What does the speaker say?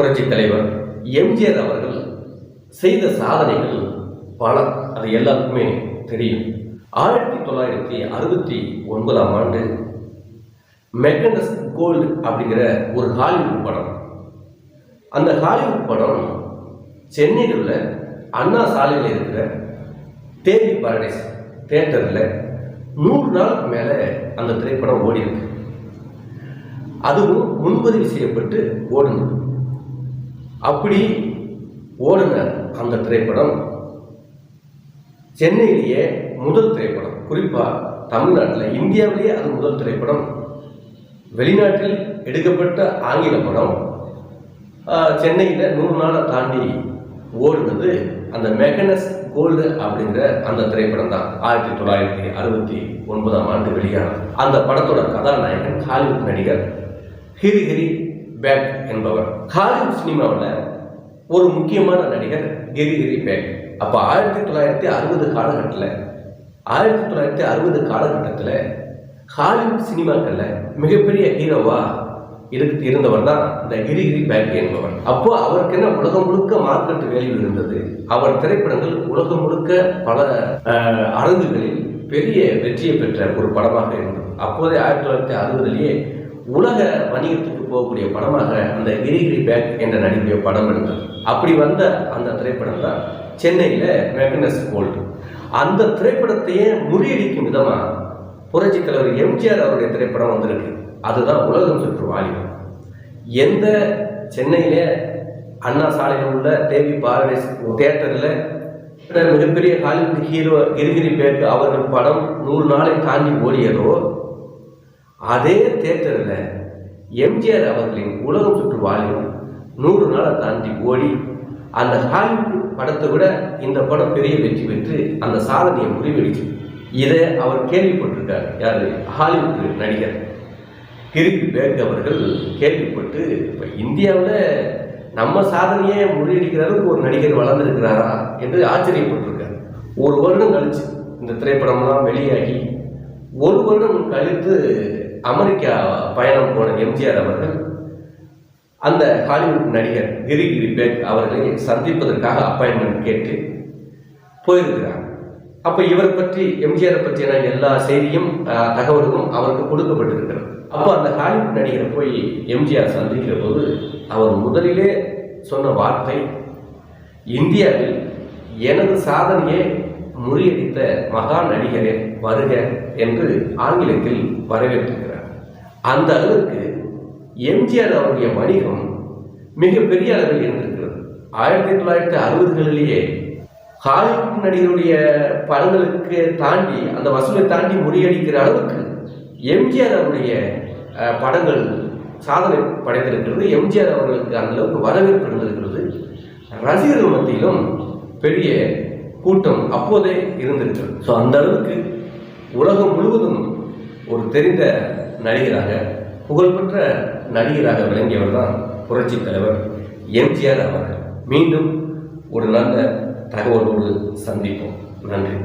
புரட்சி தலைவர் எம்ஜிஆர் அவர்கள் செய்த சாதனைகள் பல அது எல்லாருக்குமே தெரியும். ஆயிரத்தி தொள்ளாயிரத்தி அறுபத்தி ஒன்பதாம் ஆண்டு மெக்கனஸ் கோல்டு அப்படிங்கிற ஒரு ஹாலிவுட் படம். அந்த ஹாலிவுட் படம் சென்னையில் உள்ள அண்ணா சாலையில் இருக்கிற தேவி பாரடைஸ் தேட்டரில் நூறு நாளுக்கு மேலே அந்த திரைப்படம் ஓடி இருக்கு அதுவும் முன்பதிவு செய்யப்பட்டு ஓடுனது. அப்படி ஓடின அந்த திரைப்படம். சென்னையிலேயே முதல் திரைப்படம். குறிப்பாக தமிழ்நாட்டில் இந்தியாவிலேயே அது முதல் திரைப்படம். வெளிநாட்டில் எடுக்கப்பட்ட ஆங்கில படம். சென்னையில் நூறு நாளை தாண்டி ஓடுனது அந்த மெக்கனஸ் கோல்டு அப்படிங்கிற அந்த திரைப்படம் தான். ஆயிரத்தி தொள்ளாயிரத்தி அறுபத்தி ஒன்பதாம் ஆண்டு வெளியானது. அந்த படத்தோட கதாநாயகன் ஹாலிவுட் நடிகர் ஹிரி ஹிரி பேக் என்பவர். ஹாலிவுட் சினிமாவில் ஒரு முக்கியமான நடிகர் கிரி கிரி பேக். அப்போ ஆயிரத்தி தொள்ளாயிரத்தி அறுபது காலகட்டத்தில் ஆயிரத்தி தொள்ளாயிரத்தி அறுபது காலகட்டத்தில் ஹாலிவுட் சினிமாக்களில் மிகப்பெரிய ஹீரோவா இருக்கு இருந்தவர் தான் இந்த கிரிகிரி பேக் என்பவர். அப்போ அவருக்கு என்ன உலகம் முழுக்க மார்க்கெட் வேல்யூ இருந்தது? அவர் திரைப்படங்கள் உலகம் முழுக்க பல அரங்குகளில் பெரிய வெற்றியை பெற்ற ஒரு படமாக இருந்தது. அப்போதே ஆயிரத்தி தொள்ளாயிரத்தி அறுபதுலேயே உலக வணிகத்துக்கு போகக்கூடிய படமாக அந்த கிரிகிரி பேக் என்ற நடிகை படம் இருந்தது. அப்படி வந்த அந்த திரைப்படம் தான் சென்னையில் மெக்னஸ் கோல்டு அந்த திரைப்படத்தையே முறியடிக்கும் விதமாக புரட்சித் தலைவர் எம்ஜிஆர் அவருடைய திரைப்படம் வந்திருக்கு. அதுதான் உலகம் சுற்று வாலிபம். எந்த சென்னையிலே அண்ணா சாலையில் உள்ள தேவி பாரடைஸ் தேட்டரில் மிகப்பெரிய ஹாலிவுட் ஹீரோ கிரிகிரி பேக் அவர்கள் படம் நூறு நாளை தாண்டி ஓடியதோ அதே தேட்டரில் எம்ஜிஆர் அவர்களின் உலகம் சுற்று வாழும் நூறு நாளை தாண்டி ஓடி அந்த ஹாலிவுட் படத்தை விட இந்த படம் பெரிய வெற்றி பெற்று அந்த சாதனையை முடிவெடுச்சு இதை அவர் கேள்விப்பட்டிருக்கார். யார்? ஹாலிவுட் நடிகர். கிரிக் பேக் அவர்கள் கேள்விப்பட்டு இப்போ இந்தியாவில் நம்ம சாதனையை முறியடிக்கிற அளவுக்கு ஒரு நடிகர் வளர்ந்துருக்கிறாரா? என்று ஆச்சரியப்பட்டிருக்கார். ஒரு வருடம் கழிச்சு இந்த திரைப்படம்லாம் வெளியாகி ஒரு வருடம் கழித்து அமெரிக்கா பயணம் போன எம்ஜிஆர் அவர்கள் அந்த ஹாலிவுட் நடிகர் கிரி கிரிபேட் அவர்களை சந்திப்பதற்காக அப்பாயின்மெண்ட் கேட்டு போயிருக்கிறார். அப்போ இவரை பற்றி எம்ஜிஆரை பற்றியான எல்லா செய்தியும் தகவல்களும் அவருக்கு கொடுக்கப்பட்டிருக்கிறது. அப்போ அந்த ஹாலிவுட் நடிகரை போய் எம்ஜிஆர் சந்திக்கிற போது அவர் முதலிலே சொன்ன வார்த்தை இந்தியாவில் எனது சாதனையை முறியடித்த மகா நடிகரே வருக என்று ஆங்கிலத்தில் வரவேற்றுகிறார் அந்த அளவுக்கு எம்ஜிஆர் அவருடைய வணிகம் மிகப்பெரிய அளவில் இருந்திருக்கிறது. ஆயிரத்தி தொள்ளாயிரத்தி அறுபதுகளிலேயே ஹாலிவுட் நடிகருடைய படங்களுக்கு தாண்டி அந்த வசூலை தாண்டி முறியடிக்கிற அளவுக்கு எம்ஜிஆர் அவருடைய படங்கள் சாதனை படைத்திருக்கிறது. எம்ஜிஆர் அவர்களுக்கு அந்த அளவுக்கு வரவேற்பு இருந்திருக்கிறது. ரசிகர்கள் மத்தியிலும் பெரிய கூட்டம் அப்போதே இருந்திருக்கிறது ஸோ அந்த அளவுக்கு உலகம் முழுவதும் ஒரு தெரிந்த நடிகராக புகழ்பெற்ற நடிகராக விளங்கியவர் தான் புரட்சி தலைவர் எம்ஜிஆர் அவர்கள். மீண்டும் ஒரு நல்ல தகவலோடு சந்திப்போம். நன்றி.